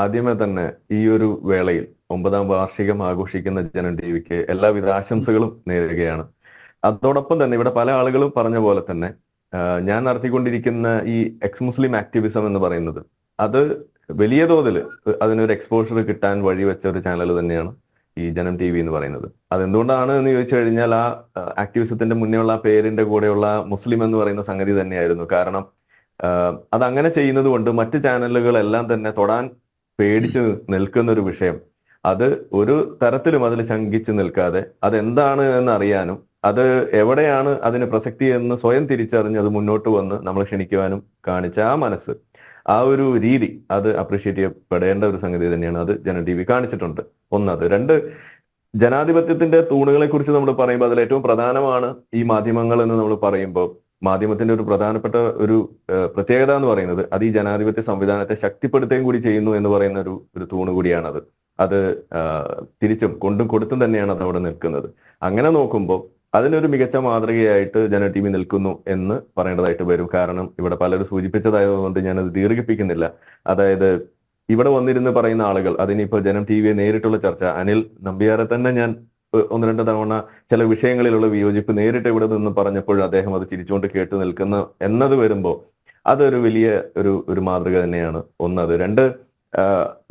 ആദ്യമേ തന്നെ ഈ ഒരു വേളയിൽ ഒമ്പതാം വാർഷികം ആഘോഷിക്കുന്ന ജനം ടി വിക്ക് എല്ലാവിധ ആശംസകളും നേരുകയാണ്. അതോടൊപ്പം തന്നെ ഇവിടെ പല ആളുകളും പറഞ്ഞ പോലെ തന്നെ ഞാൻ നടത്തിക്കൊണ്ടിരിക്കുന്ന ഈ എക്സ് മുസ്ലിം ആക്ടിവിസം എന്ന് പറയുന്നത് അത് വലിയ തോതിൽ അതിനൊരു എക്സ്പോഷർ കിട്ടാൻ വഴി വെച്ച ഒരു ചാനൽ തന്നെയാണ് ഈ ജനം ടി വി എന്ന് പറയുന്നത്. അതെന്തുകൊണ്ടാണ് എന്ന് ചോദിച്ചു കഴിഞ്ഞാൽ ആ ആക്ടിവിസത്തിന്റെ മുന്നേ ഉള്ള പേരിന്റെ കൂടെയുള്ള മുസ്ലിം എന്ന് പറയുന്ന സംഗതി തന്നെയായിരുന്നു. കാരണം അത് അതങ്ങനെ ചെയ്യുന്നത് കൊണ്ട് മറ്റ് ചാനലുകളെല്ലാം തന്നെ തൊടാൻ പേടിച്ച് നിൽക്കുന്ന ഒരു വിഷയം. അത് ഒരു തരത്തിലും അതിൽ ശങ്കിച്ചു നിൽക്കാതെ അതെന്താണ് എന്ന് അറിയാനും അത് എവിടെയാണ് അതിന് പ്രസക്തി എന്ന് സ്വയം തിരിച്ചറിഞ്ഞ് അത് മുന്നോട്ട് വന്ന് നമ്മൾ ക്ഷണിക്കുവാനും കാണിച്ച ആ മനസ്സ് ആ ഒരു രീതി അത് അപ്രീഷിയേറ്റ് ചെയ്യപ്പെടേണ്ട ഒരു സംഗതി തന്നെയാണ്. അത് ജന ടി വി കാണിച്ചിട്ടുണ്ട്. ഒന്നത്. രണ്ട് ജനാധിപത്യത്തിന്റെ തൂണുകളെ കുറിച്ച് നമ്മൾ പറയുമ്പോൾ അതിൽ ഏറ്റവും പ്രധാനമാണ് ഈ മാധ്യമങ്ങൾ എന്ന് നമ്മൾ പറയുമ്പോൾ മാധ്യമത്തിന്റെ ഒരു പ്രധാനപ്പെട്ട ഒരു പ്രത്യേകത എന്ന് പറയുന്നത് അത് ഈ ജനാധിപത്യ സംവിധാനത്തെ ശക്തിപ്പെടുത്തുകയും കൂടി ചെയ്യുന്നു എന്ന് പറയുന്ന ഒരു ഒരു തൂണ് കൂടിയാണത്. അത് തിരിച്ചും കൊണ്ടും കൊടുത്തും തന്നെയാണ് അത് അവിടെ നിൽക്കുന്നത്. അങ്ങനെ നോക്കുമ്പോൾ അതിനൊരു മികച്ച മാതൃകയായിട്ട് ജന ടി വി നിൽക്കുന്നു എന്ന് പറയേണ്ടതായിട്ട് വരും. കാരണം ഇവിടെ പലരും സൂചിപ്പിച്ചതായതുകൊണ്ട് ഞാനത് ദീർഘിപ്പിക്കുന്നില്ല. അതായത് ഇവിടെ വന്നിരുന്ന് പറയുന്ന ആളുകൾ അതിനിപ്പോ ജനം ടി വിയെ നേരിട്ടുള്ള ചർച്ച അനിൽ നമ്പ്യാരെ തന്നെ ഞാൻ ഒന്ന് രണ്ട് തവണ ചില വിഷയങ്ങളിലുള്ള വിയോജിപ്പ് നേരിട്ട് ഇവിടെ നിന്ന് പറഞ്ഞപ്പോൾ അദ്ദേഹം അത് ചിരിച്ചുകൊണ്ട് കേട്ടു നിൽക്കുന്ന എന്നത് വരുമ്പോൾ അതൊരു വലിയ ഒരു ഒരു മാതൃക തന്നെയാണ്. ഒന്നത് രണ്ട്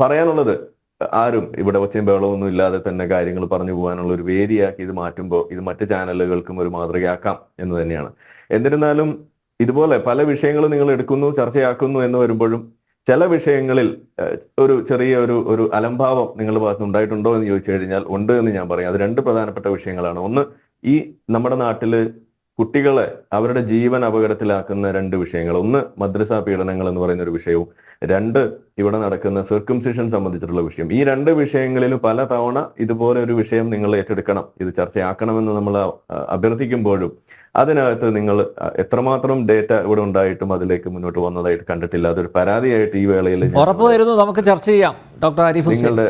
പറയാനുള്ളത് ആരും ഇവിടെ ഒച്ചയും ബഹളമൊന്നും ഇല്ലാതെ തന്നെ കാര്യങ്ങൾ പറഞ്ഞു പോകാനുള്ള ഒരു വേദിയാക്കി ഇത് മാറ്റുമ്പോൾ ഇത് മറ്റ് ചാനലുകൾക്കും ഒരു മാതൃകയാക്കാം എന്ന് തന്നെയാണ്. എന്നിരുന്നാലും ഇതുപോലെ പല വിഷയങ്ങളും നിങ്ങൾ എടുക്കുന്നു ചർച്ചയാക്കുന്നു എന്ന് വരുമ്പോഴും ചില വിഷയങ്ങളിൽ ഒരു ചെറിയ ഒരു ഒരു അലംഭാവം നിങ്ങളുടെ ഭാഗത്ത് ഉണ്ടായിട്ടുണ്ടോ എന്ന് ചോദിച്ചു കഴിഞ്ഞാൽ ഉണ്ട് എന്ന് ഞാൻ പറയും. അത് രണ്ട് പ്രധാനപ്പെട്ട വിഷയങ്ങളാണ്. ഒന്ന് ഈ നമ്മുടെ നാട്ടിൽ കുട്ടികളെ അവരുടെ ജീവൻ അപകടത്തിലാക്കുന്ന രണ്ട് വിഷയങ്ങൾ. ഒന്ന് മദ്രസാ പീഡനങ്ങൾ എന്ന് പറയുന്ന ഒരു വിഷയവും രണ്ട് ഇവിടെ നടക്കുന്ന സർക്കംസിഷൻ സംബന്ധിച്ചിട്ടുള്ള വിഷയം. ഈ രണ്ട് വിഷയങ്ങളിൽ പല തവണ ഇതുപോലെ ഒരു വിഷയം നിങ്ങൾ ഏറ്റെടുക്കണം. ഇത് ചർച്ചയാക്കണമെന്ന് നമ്മൾ അഭ്യർത്ഥിക്കുമ്പോഴും അതിനകത്ത് നിങ്ങൾ എത്രമാത്രം ഡേറ്റ ഇവിടെ ഉണ്ടായിട്ടും അതിലേക്ക് മുന്നോട്ട് വന്നതായിട്ട് കണ്ടിട്ടില്ല. അതൊരു പരാതിയായിട്ട് ഈ വേളയിൽ ഞാൻ ഉറപ്പ് നമുക്ക് ചർച്ച ചെയ്യാം. ഡോക്ടർ ആരിഫ് നിങ്ങളുടെ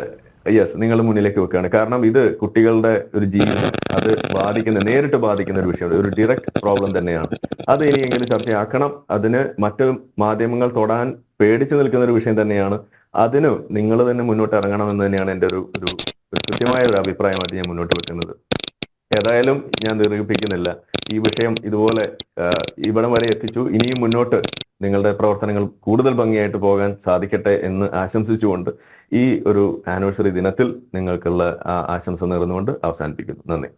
യെസ് നിങ്ങൾ മുന്നിലേക്ക് വെക്കുകയാണ്. കാരണം ഇത് കുട്ടികളുടെ ഒരു ജീവിതം അത് ബാധിക്കുന്ന നേരിട്ട് ബാധിക്കുന്ന ഒരു വിഷയമാണ്. ഒരു ഡിറക്റ്റ് പ്രോബ്ലം തന്നെയാണ്. അത് ഇനിയെങ്കിലും ചർച്ചയാക്കണം. അതിന് മറ്റു മാധ്യമങ്ങൾ തൊടാൻ പേടിച്ചു നിൽക്കുന്ന ഒരു വിഷയം തന്നെയാണ്. അതിന് നിങ്ങൾ തന്നെ മുന്നോട്ട് ഇറങ്ങണം എന്ന് തന്നെയാണ് എന്റെ ഒരു ഒരു ഒരു കൃത്യമായ ഒരു അഭിപ്രായമായിട്ട് ഞാൻ മുന്നോട്ട് വെക്കുന്നത്. ഏതായാലും ഞാൻ ദീർഘിപ്പിക്കുന്നില്ല. ഈ വിഷയം ഇതുപോലെ ഇവിടം വരെ എത്തിച്ചു. ഇനിയും മുന്നോട്ട് നിങ്ങളുടെ പ്രവർത്തനങ്ങൾ കൂടുതൽ ഭംഗിയായിട്ട് പോകാൻ സാധിക്കട്ടെ എന്ന് ആശംസിച്ചുകൊണ്ട് ഈ ഒരു ആനിവേഴ്സറി ദിനത്തിൽ നിങ്ങൾക്കുള്ള ആശംസ നേർന്നുകൊണ്ട് അവസാനിപ്പിക്കുന്നു. നന്ദി.